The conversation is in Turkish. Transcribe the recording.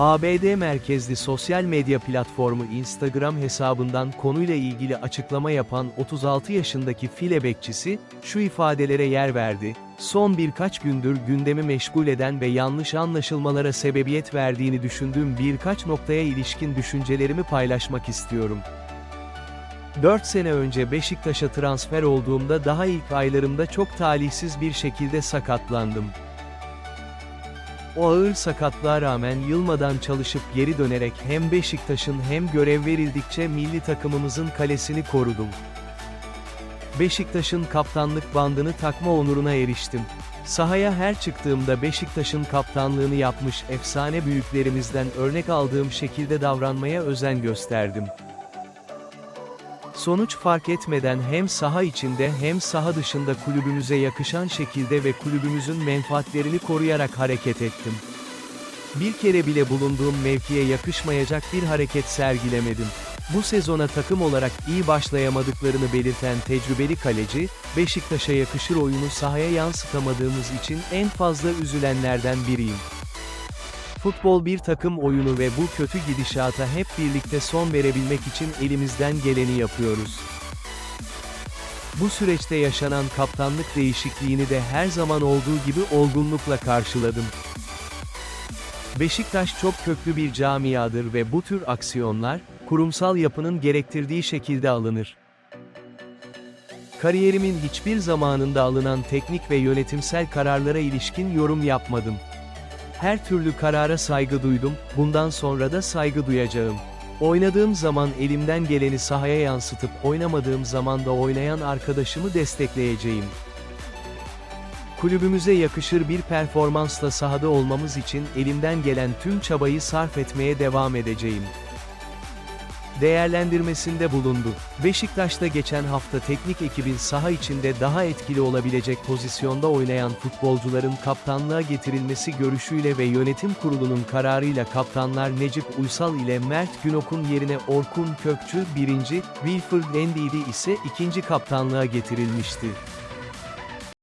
ABD merkezli sosyal medya platformu Instagram hesabından konuyla ilgili açıklama yapan 36 yaşındaki file bekçisi, şu ifadelere yer verdi, son birkaç gündür gündemi meşgul eden ve yanlış anlaşılmalara sebebiyet verdiğini düşündüğüm birkaç noktaya ilişkin düşüncelerimi paylaşmak istiyorum. 4 sene önce Beşiktaş'a transfer olduğumda daha ilk aylarımda çok talihsiz bir şekilde sakatlandım. O ağır sakatlığa rağmen yılmadan çalışıp geri dönerek hem Beşiktaş'ın hem görev verildikçe milli takımımızın kalesini korudum. Beşiktaş'ın kaptanlık bandını takma onuruna eriştim. Sahaya her çıktığımda Beşiktaş'ın kaptanlığını yapmış efsane büyüklerimizden örnek aldığım şekilde davranmaya özen gösterdim. Sonuç fark etmeden hem saha içinde hem saha dışında kulübümüze yakışan şekilde ve kulübümüzün menfaatlerini koruyarak hareket ettim. Bir kere bile bulunduğum mevkiye yakışmayacak bir hareket sergilemedim. Bu sezona takım olarak iyi başlayamadıklarını belirten tecrübeli kaleci, Beşiktaş'a yakışır oyunu sahaya yansıtamadığımız için en fazla üzülenlerden biriyim. Futbol bir takım oyunu ve bu kötü gidişata hep birlikte son verebilmek için elimizden geleni yapıyoruz. Bu süreçte yaşanan kaptanlık değişikliğini de her zaman olduğu gibi olgunlukla karşıladım. Beşiktaş çok köklü bir camiadır ve bu tür aksiyonlar, kurumsal yapının gerektirdiği şekilde alınır. Kariyerimin hiçbir zamanında alınan teknik ve yönetimsel kararlara ilişkin yorum yapmadım. Her türlü karara saygı duydum, bundan sonra da saygı duyacağım. Oynadığım zaman elimden geleni sahaya yansıtıp oynamadığım zaman da oynayan arkadaşımı destekleyeceğim. Kulübümüze yakışır bir performansla sahada olmamız için elimden gelen tüm çabayı sarf etmeye devam edeceğim. Değerlendirmesinde bulundu. Beşiktaş'ta geçen hafta teknik ekibin saha içinde daha etkili olabilecek pozisyonda oynayan futbolcuların kaptanlığa getirilmesi görüşüyle ve yönetim kurulunun kararıyla kaptanlar Necip Uysal ile Mert Günok'un yerine Orkun Kökçü 1. Wilfred Ndidi ise 2. kaptanlığa getirilmişti.